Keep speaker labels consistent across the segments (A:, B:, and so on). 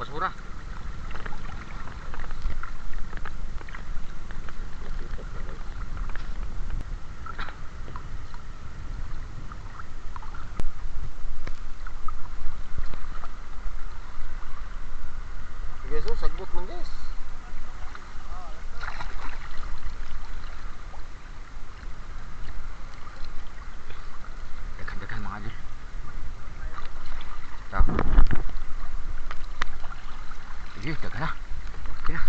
A: basura.
B: So, sagbot man guys.
A: Dagan-dagan mga idol. Tao. Sige, dagan na. Okay na.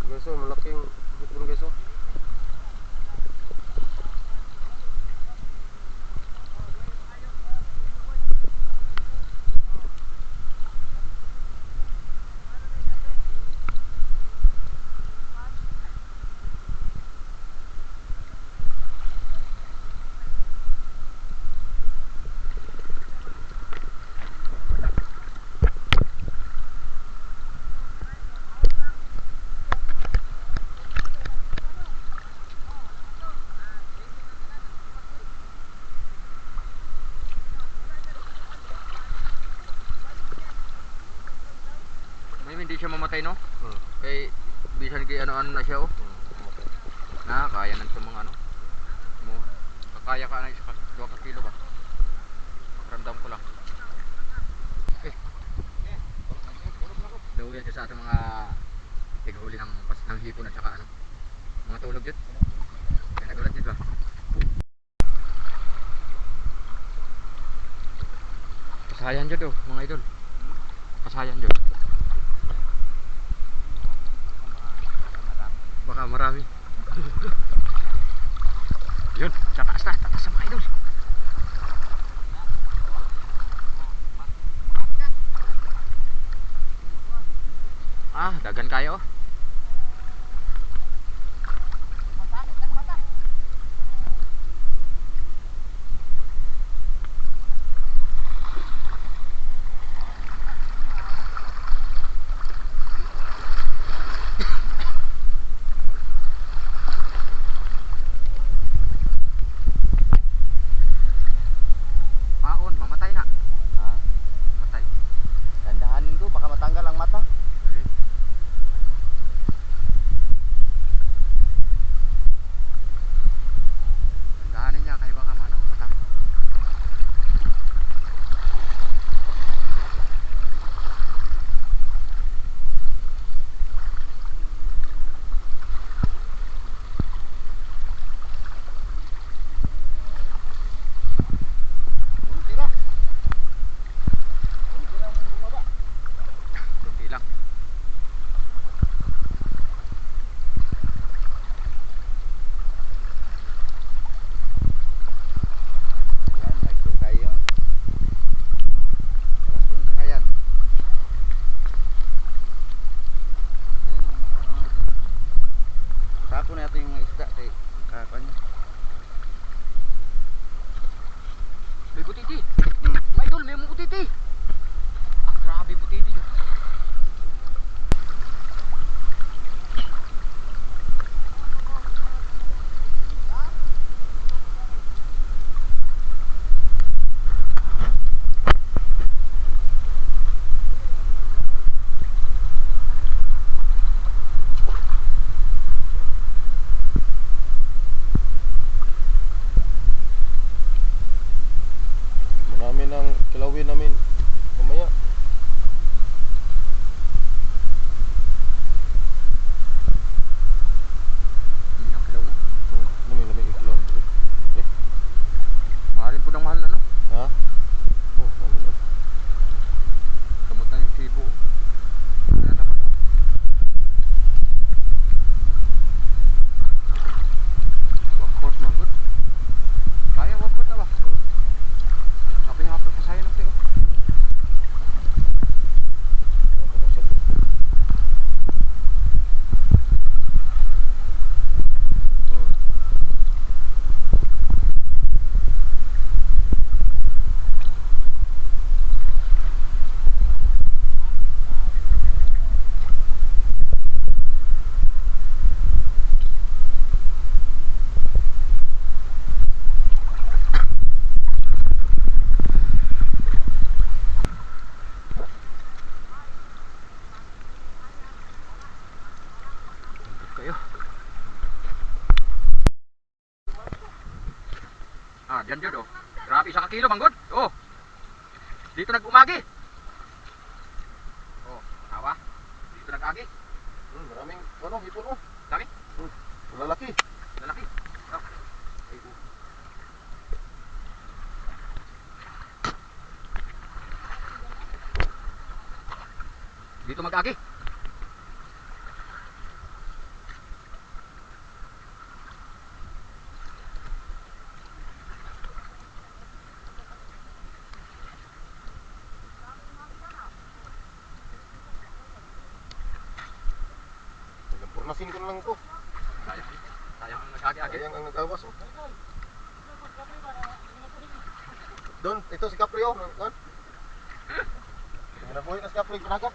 B: Sige so, malaking hipon guys oh.
A: May mamatay no?
B: Hmm.
A: Kay bisan kay ano-ano na siya oh.
B: Hmm. okay.
A: Na kaya nan sa mga ano. Mo. Kakaya ka na isa ka 2 ka kilo ba? Pakiramdam ko lang. Eh. Daw yan sa ating mga tighuli ng pas ng hipon at saka ano. Mga tulog dito. Kaya nagulat dito ah. Kasayan dyan oh, mga idol. Kasayan dyan. Baka marami. Yun, sa taas na, taas sa mga idol. Ah, dagan kayo. Yan yun, oh. Grabe, isang kilo, manggod. Oh. Dito nag-umagi. Oh, tawa. Dito nag-agi.
B: Hmm, maraming, ano, hipon oh.
A: Dami.
B: Hmm, lalaki.
A: Lalaki. Oh. Ay, oh. Dito mag-agi.
B: Purnasin ko na lang ito.
A: Sayang. Ang nag-agi-agi.
B: Sayang ang nagawas oh. Doon, ito si Capri oh. Doon. Nabuhay na si Capri, pinagat.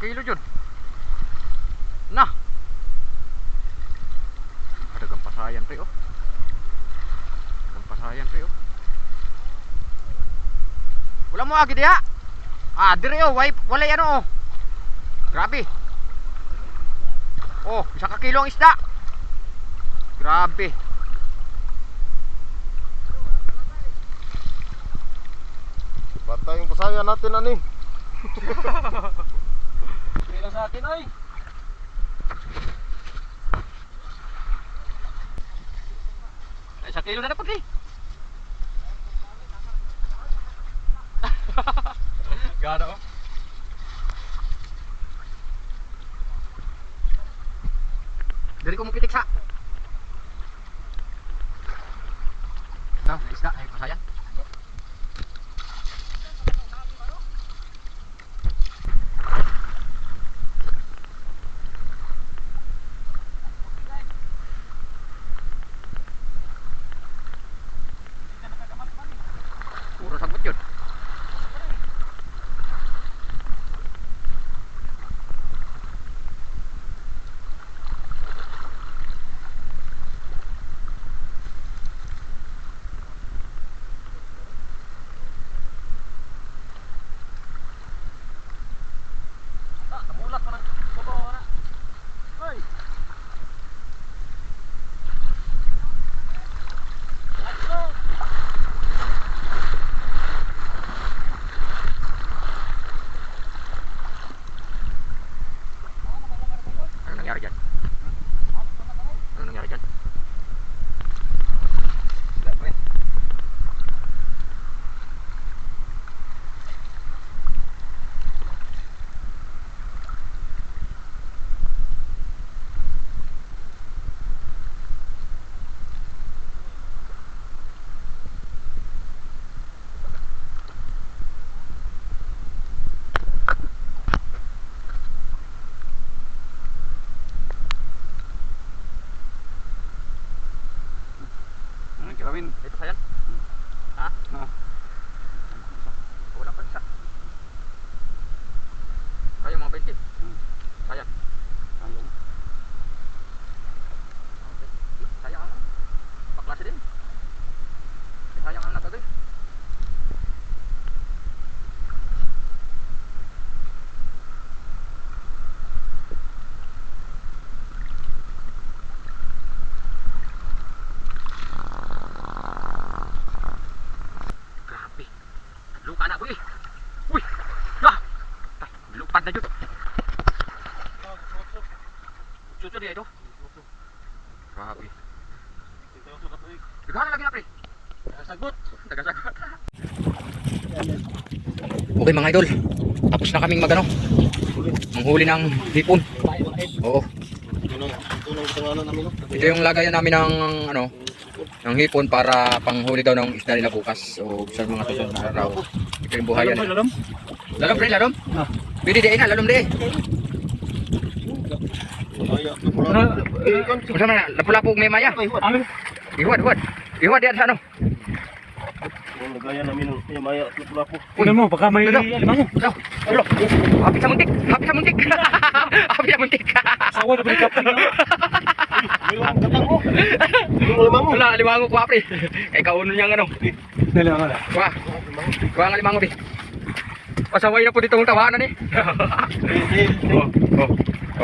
A: kilo jud. Na. Adagang pasayan pre oh. Adagang pasayan pre oh. Wala mo agi diha. Ah, dire oh, wala wala ano oh. Grabe. Oh, isa ka kilo ang isda. Grabe.
B: Patay yung pasaya natin ani.
A: Sa atin ay? Ay, sa kilo na dapat eh. Gana oh. Dari ko mo sa. Uh-huh. Mga idol. Tapos na kaming magano. Manghuli ng hipon. Oo.
B: Ito
A: yung lagayan namin ng ano ng hipon para panghuli daw ng isda nila bukas o sa mga susunod na araw. Ito yung buhayan.
C: Lalom?
A: Lalom pre, lalom.
C: Ah.
A: Pwede di na, lalom di.
B: Maya, pula.
C: Ano?
B: Eh, kan,
A: Kung saan na, lapulapog may maya.
C: Ano?
A: Ihuad, ihuad. Ihuad di sa ano.
B: yung lagayan namin ng maya, pula po.
C: Tingnan mo, baka may alimango.
A: Ulo. Hapit sa muntik. Hapit sa muntik. Hapit sa muntik.
C: Sawa na balik kapag.
B: May lang katang mo. Yung lamang mo.
A: Wala, limango ko pre. Kay kauno niyang ano.
C: Dali lang ala.
A: Kuha. Kuha nga limango di. Pasaway na po dito ang tawanan eh. Oh, oh,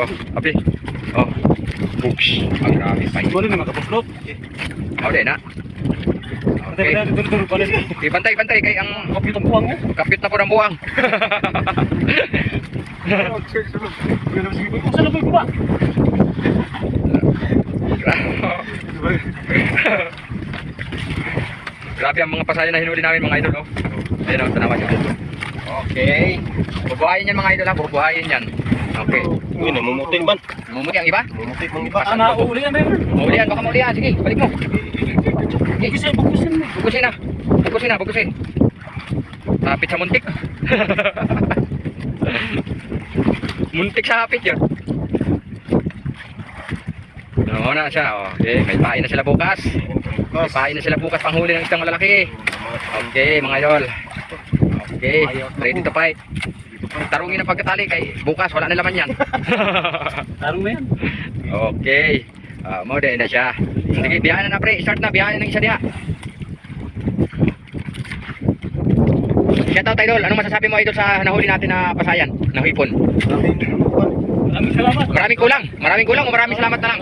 A: oh, api. Oh. Oops. Ang grabe pa.
C: Wala na makapuslot.
A: Oh, di na.
C: Pantay,
A: Okay.
C: pantay.
A: Di bantay, bantay kay ang
C: Kapit ang buwang mo.
A: kapit na po ng buwang. Grabe ang mga pasaya na hinuli namin mga idol, oh. Ayun, oh, tanawa nyo. Okay. Bubuhayin yan mga idol, ha. Bubuhayin yan. Okay.
B: Uy, namumuting man.
A: Mumuti ang iba?
B: Namumuting mang iba.
C: Ah, nauuli yan, Mayor.
A: Maulian, baka maulian. Sige, balik mo.
C: Bukusin, bukusin.
A: Bukusin na. Bukusin na, bukusin. Hapit sa muntik. muntik sa hapit yun. Oo na siya. Oh. Okay, may pain na sila bukas. May pain na sila bukas panghuli ng isang malalaki. Okay, mga idol. Okay, ready to fight. Tarungin ang pagkatali kay bukas wala na laman yan.
C: Tarong na yan.
A: okay. Ah, mo din na siya. Sige, biyahe na na pre. Start na, biyahe ng isa diha. Shout out idol. Anong masasabi mo idol sa nahuli natin na pasayan, na hipon?
C: Maraming salamat.
A: Maraming kulang. Maraming kulang o maraming salamat na lang.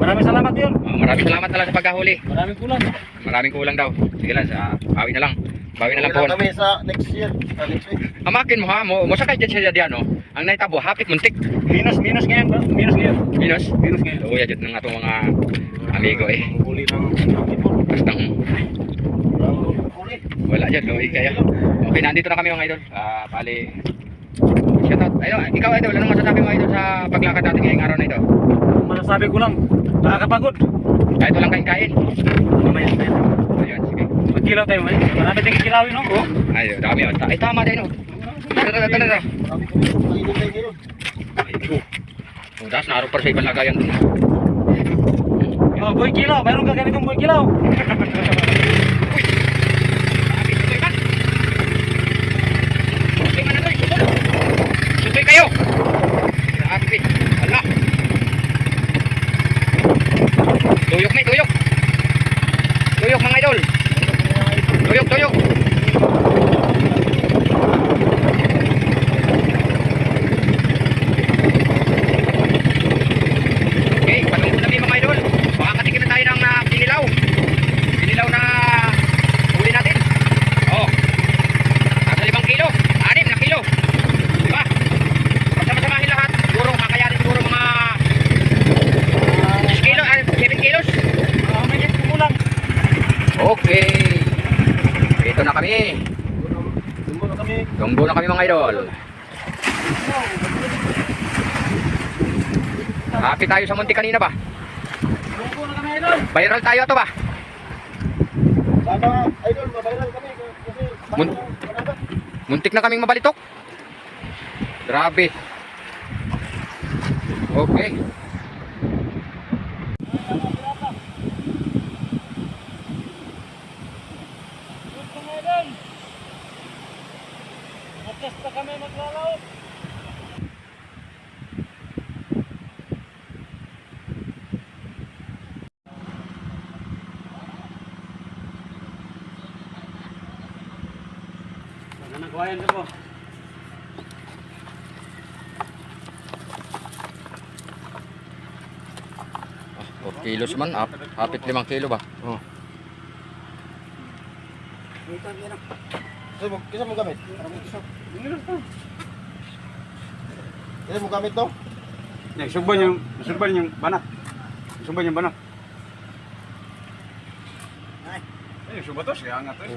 C: Maraming salamat yun.
A: Ah, maraming salamat na lang sa pagkahuli.
C: Maraming kulang.
A: Maraming kulang daw. Sige lang, sa bawi na lang. Bawi na lang po.
B: kami sa next year. Sa next week.
A: Amakin mo ha, mo, mo sakay dyan siya diyan, no? Ang naitabo, hapit muntik.
C: Minus, minus ngayon ba? Minus ngayon.
A: Minus.
C: Minus ngayon.
A: Uya dyan ng atong mga amigo eh.
B: Huli ng ipon.
A: Basta
B: Huli.
A: wala dyan, luwi kaya. Okay, nandito na kami mga idol. Ah, bali. Shout out. Ayun, ikaw idol, anong masasabi mo idol sa paglakad natin ngayong araw na ito?
C: Masasabi ko lang, nakakapagod.
A: Kahit walang kain-kain.
C: Mamaya tayo. Magkilaw tayo, man. Marami tayong kilawin, no? Oh.
A: Dami. oh. Ay, tama din, no? Tara, tara, tara, tara.
B: Marami kami kainin tayo ngayon.
A: Ay, oh. Oh, das, naroon pa sa ibang lagayan.
C: Oh, boy kilaw. Mayroon ka ganitong boy kilaw.
A: Susi man na to, susi. Susi kayo. Grabe. Ala. Tuyok na, tuyok. Tuyok mga idol. Tuyok, tuyok. Okay, patungkol na mga idol. Makakatikin na tayo ng uh, kinilaw. Kinilaw na huli natin. Oh. Nasa limang kilo. Anim na kilo. Diba? Pagsama-samahin lahat. Siguro kakayanin siguro mga 6 kilo, ah, 7 kilos.
C: Ah, may yan, kumulang.
A: Okay. Ito na kami.
B: Tumbo na kami.
A: Tunggo na kami mga idol. Happy tayo sa munti kanina ba? Viral tayo to ba?
B: Sana, idol, mabayran kami. Kasi,
A: Mun- Muntik na kaming mabalitok. Grabe. Okay.
C: Magkasta kami maglalaw. Ano nagwayan ko?
A: Oh, kilos man. Ap hapit limang kilo ba? Oh.
B: Kasi mo, gamit. Kasi mo gamit to.
C: Nagsugban yung, nagsugban yung banat. Nagsugban yung banat. Ay, nagsugban to, siya angat to.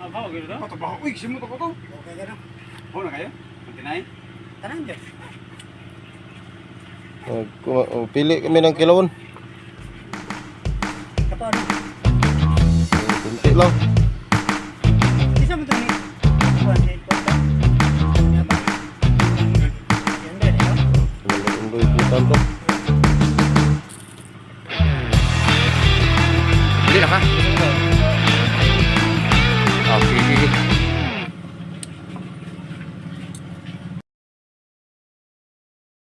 C: Apa gitu dah? Kata bahu, wih, semua toko tu.
D: Okay ka na.
C: Oh, na kayo? Ang tinay?
D: Tanan dyan.
B: Ku- oh, pili kami ng kilawon. Kunti lang.